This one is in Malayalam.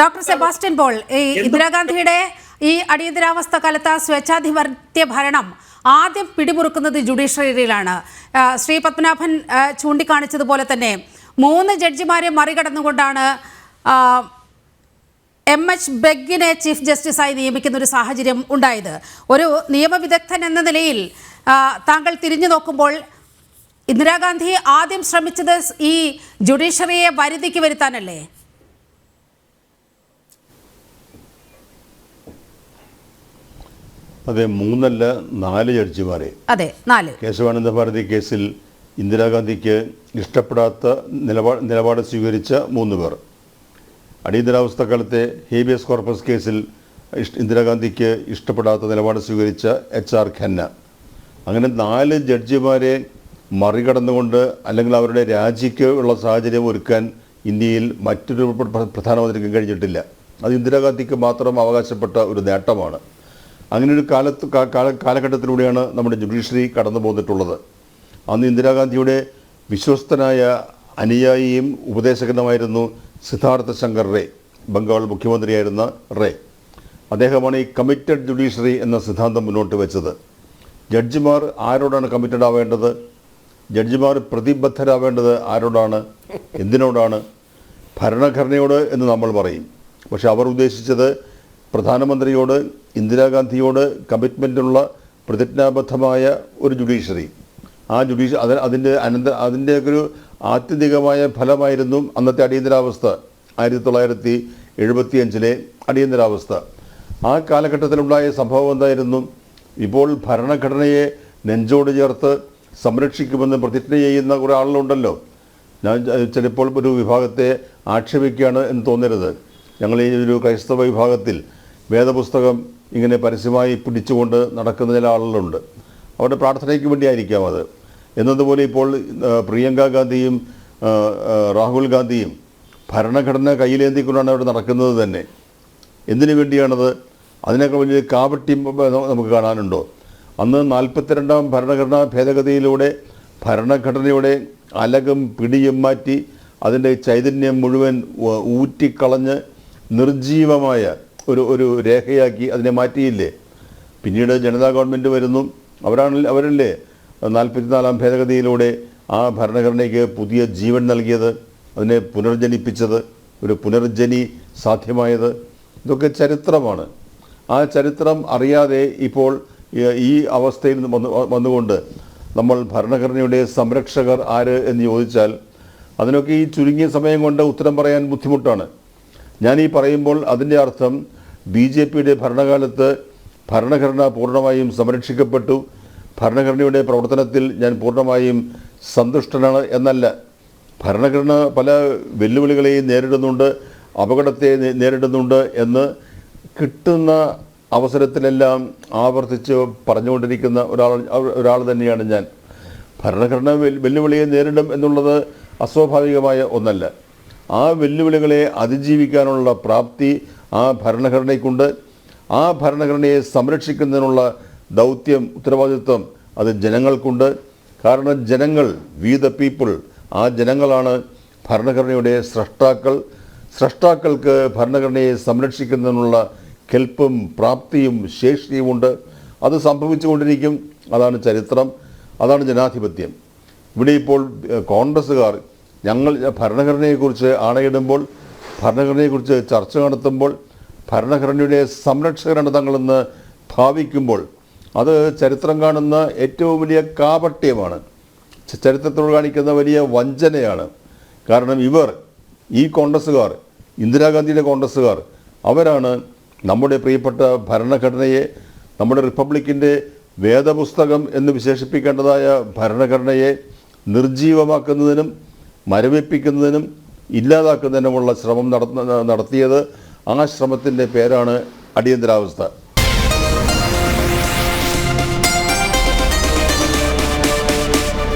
ഡോക്ടർ സെബാസ്റ്റ്യൻ പോൾ ഈ ഇന്ദിരാഗാന്ധിയുടെ ഈ അടിയന്തരാവസ്ഥ കാലത്ത് സ്വേച്ഛാധിപത്യ ഭരണം ആദ്യം പിടിമുറുക്കുന്നത് ജുഡീഷ്യറിയിലാണ്. ശ്രീ പത്മനാഭൻ ചൂണ്ടിക്കാണിച്ചതുപോലെ തന്നെ മൂന്ന് ജഡ്ജിമാരെ മറികടന്നുകൊണ്ടാണ് എം എച്ച് ബെഗിനെ ചീഫ് ജസ്റ്റിസായി നിയമിക്കുന്ന ഒരു സാഹചര്യം ഉണ്ടായത്. ഒരു നിയമവിദഗ്ധൻ എന്ന നിലയിൽ താങ്കൾ തിരിഞ്ഞു നോക്കുമ്പോൾ ഇന്ദിരാഗാന്ധി ആദ്യം ശ്രമിച്ചത് ഈ ജുഡീഷ്യറിയെ വരുതിക്ക് വരുത്താനല്ലേ? അതെ മൂന്നല്ല നാല് ജഡ്ജിമാരെ. അതെ നാല്. കേശവാനന്ദ ഭാരതി കേസിൽ ഇന്ദിരാഗാന്ധിക്ക് ഇഷ്ടപ്പെടാത്ത നിലപാട് നിലപാട് സ്വീകരിച്ച മൂന്ന് പേർ. അടിയന്തരാവസ്ഥ കാലത്തെ ഹേബിയസ് കോർപ്പസ് കേസിൽ ഇന്ദിരാഗാന്ധിക്ക് ഇഷ്ടപ്പെടാത്ത നിലപാട് സ്വീകരിച്ച എച്ച് ആർ ഖന്ന. അങ്ങനെ നാല് ജഡ്ജിമാരെ മറികടന്നുകൊണ്ട് അല്ലെങ്കിൽ അവരുടെ രാജിക്ക് ഉള്ള സാഹചര്യം ഒരുക്കാൻ ഇന്ത്യയിൽ മറ്റൊരു പ്ര- പ്രധാനമന്ത്രിക്കും കഴിഞ്ഞിട്ടില്ല. അത് ഇന്ദിരാഗാന്ധിക്ക് മാത്രം അവകാശപ്പെട്ട ഒരു നേട്ടമാണ്. അങ്ങനെ ഒരു കാലത്ത് കാലഘട്ടത്തിലൂടെയാണ് നമ്മുടെ ജുഡീഷ്യറി കടന്നു പോന്നിട്ടുള്ളത് അന്ന് ഇന്ദിരാഗാന്ധിയുടെ വിശ്വസ്തനായ അനുയായിയും ഉപദേശകനുമായിരുന്നു സിദ്ധാർത്ഥ ശങ്കർ റേ ബംഗാൾ മുഖ്യമന്ത്രിയായിരുന്ന റേ. അദ്ദേഹമാണ് ഈ കമ്മിറ്റഡ് ജുഡീഷ്യറി എന്ന സിദ്ധാന്തം മുന്നോട്ട് വെച്ചത്. ജഡ്ജിമാർ ആരോടാണ് കമ്മിറ്റഡ് ആവേണ്ടത്? ജഡ്ജിമാർ പ്രതിബദ്ധരാവേണ്ടത് ആരോടാണ്? എന്തിനോടാണ്? ഭരണഘടനയോട് എന്ന് നമ്മൾ പറയും. പക്ഷെ അവർ ഉദ്ദേശിച്ചത് പ്രധാനമന്ത്രിയോട് ഇന്ദിരാഗാന്ധിയോട് കമ്മിറ്റ്മെന്റുള്ള പ്രതിജ്ഞാബദ്ധമായ ഒരു ജുഡീഷ്യറി. ആ ജുഡീഷ്യ അത് അതിന്റെ അനന്ത അതിന്റെ ഒരു ആത്യന്തികമായ ഫലമായിരുന്നു അന്നത്തെ അടിയന്തരാവസ്ഥ. ആയിരത്തി തൊള്ളായിരത്തി എഴുപത്തി അഞ്ചിലെ അടിയന്തരാവസ്ഥ. ആ കാലഘട്ടത്തിലുണ്ടായ സംഭവം എന്തായിരുന്നു? ഇപ്പോൾ ഭരണഘടനയെ നെഞ്ചോട് ചേർത്ത് സംരക്ഷിക്കുമെന്ന് പ്രതിജ്ഞ ചെയ്യുന്ന കുറേ ആളുകളുണ്ടല്ലോ. ഞാൻ ചിലപ്പോൾ ഒരു വിഭാഗത്തെ ആക്ഷേപിക്കുകയാണ് എന്ന് തോന്നരുത്. ഞങ്ങൾ ഈ ഒരു ക്രൈസ്തവ വിഭാഗത്തിൽ വേദപുസ്തകം ഇങ്ങനെ പരസ്യമായി പിടിച്ചുകൊണ്ട് നടക്കുന്ന ചില ആളുകളുണ്ട്. അവരുടെ പ്രാർത്ഥനയ്ക്ക് വേണ്ടിയായിരിക്കാം അത്. എന്നതുപോലെ ഇപ്പോൾ പ്രിയങ്ക ഗാന്ധിയും രാഹുൽ ഗാന്ധിയും ഭരണഘടന കയ്യിലേന്തിക്കൊണ്ടാണ് അവിടെ നടക്കുന്നത് തന്നെ. എന്തിനു വേണ്ടിയാണത്? അതിനൊക്കെ വലിയ കാപട്യം നമുക്ക് കാണാനുണ്ടോ? അന്ന് നാൽപ്പത്തിരണ്ടാം ഭരണഘടനാ ഭേദഗതിയിലൂടെ ഭരണഘടനയുടെ അലകും പിടിയും മാറ്റി അതിന്റെ ചൈതന്യം മുഴുവൻ ഊറ്റിക്കളഞ്ഞ് നിർജീവമായ ഒരു ഒരു രേഖയാക്കി അതിനെ മാറ്റിയില്ലേ? പിന്നീട് ജനതാ ഗവൺമെന്റ് വരുന്നു. അവരാണ് അവരല്ലേ? നാൽപ്പത്തിനാലാം ഭേദഗതിയിലൂടെ ആ ഭരണഘടനയ്ക്ക് പുതിയ ജീവൻ നൽകിയത് അതിനെ പുനർജനിപ്പിച്ചത് ഒരു പുനർജനി സാധ്യമായത്. ഇതൊക്കെ ചരിത്രമാണ്. ആ ചരിത്രം അറിയാതെ ഇപ്പോൾ ഈ- അവസ്ഥയിൽ വന്ന് വന്നുകൊണ്ട് നമ്മൾ ഭരണഘടനയുടെ സംരക്ഷകർ ആര് എന്ന് ചോദിച്ചാൽ അതിനൊക്കെ ഈ ചുരുങ്ങിയ സമയം കൊണ്ട് ഉത്തരം പറയാൻ ബുദ്ധിമുട്ടാണ്. ഞാൻ ഈ പറയുമ്പോൾ അതിന്റെ അർത്ഥം ബി ജെ പിയുടെ ഭരണകാലത്ത് ഭരണഘടന പൂർണമായും സംരക്ഷിക്കപ്പെട്ടു. ഭരണഘടനയുടെ പ്രവർത്തനത്തിൽ ഞാൻ പൂർണമായും സന്തുഷ്ടനാണ് എന്നല്ല. ഭരണഘടന പല വെല്ലുവിളികളെയും നേരിടുന്നുണ്ട് അപകടത്തെ നേരിടുന്നുണ്ട് എന്ന് കിട്ടുന്ന അവസരത്തിലെല്ലാം ആവർത്തിച്ച് പറഞ്ഞുകൊണ്ടിരിക്കുന്ന ഒരാൾ ഒരാൾ തന്നെയാണ് ഞാൻ. ഭരണഘടന വെല്ലുവിളിയെ നേരിടും എന്നുള്ളത് അസ്വാഭാവികമായ ഒന്നല്ല. ആ വെല്ലുവിളികളെ അതിജീവിക്കാനുള്ള പ്രാപ്തി ആ ഭരണഘടനയ്ക്കുണ്ട്. ആ ഭരണഘടനയെ സംരക്ഷിക്കുന്നതിനുള്ള ദൗത്യം ഉത്തരവാദിത്വം അത് ജനങ്ങൾക്കുണ്ട്. കാരണം ജനങ്ങൾ വി ദ പീപ്പിൾ ആ ജനങ്ങളാണ് ഭരണഘടനയുടെ സ്രഷ്ടാക്കൾ. സ്രഷ്ടാക്കൾക്ക് ഭരണഘടനയെ സംരക്ഷിക്കുന്നതിനുള്ള കെൽപ്പും പ്രാപ്തിയും ശേഷിയുമുണ്ട് അത് സംഭവിച്ചുകൊണ്ടിരിക്കും അതാണ് ചരിത്രം. അതാണ് ജനാധിപത്യം. ഇവിടെ ഇപ്പോൾ കോൺഗ്രസ്സുകാർ ഞങ്ങൾ ഭരണഘടനയെക്കുറിച്ച് ആണയിടുമ്പോൾ ഭരണഘടനയെക്കുറിച്ച് ചർച്ച നടത്തുമ്പോൾ ഭരണഘടനയുടെ സംരക്ഷകരാണ് തങ്ങളെന്ന് ഭാവിക്കുമ്പോൾ അത് ചരിത്രം കാണുന്ന ഏറ്റവും വലിയ കാപട്യമാണ്. ചരിത്രത്തോട് കാണിക്കുന്ന വലിയ വഞ്ചനയാണ്. കാരണം ഇവർ ഈ കോൺഗ്രസ്സുകാർ ഇന്ദിരാഗാന്ധിയുടെ കോൺഗ്രസ്സുകാർ അവരാണ് നമ്മുടെ പ്രിയപ്പെട്ട ഭരണഘടനയെ നമ്മുടെ റിപ്പബ്ലിക്കിന്റെ വേദപുസ്തകം എന്ന് വിശേഷിപ്പിക്കേണ്ടതായ ഭരണഘടനയെ നിർജീവമാക്കുന്നതിനും മരവിപ്പിക്കുന്നതിനും ഇല്ലാതാക്കുന്നതിനുമുള്ള ശ്രമം നടത്തുന്ന നടത്തിയത് ആ ശ്രമത്തിന്റെ പേരാണ് അടിയന്തരാവസ്ഥ.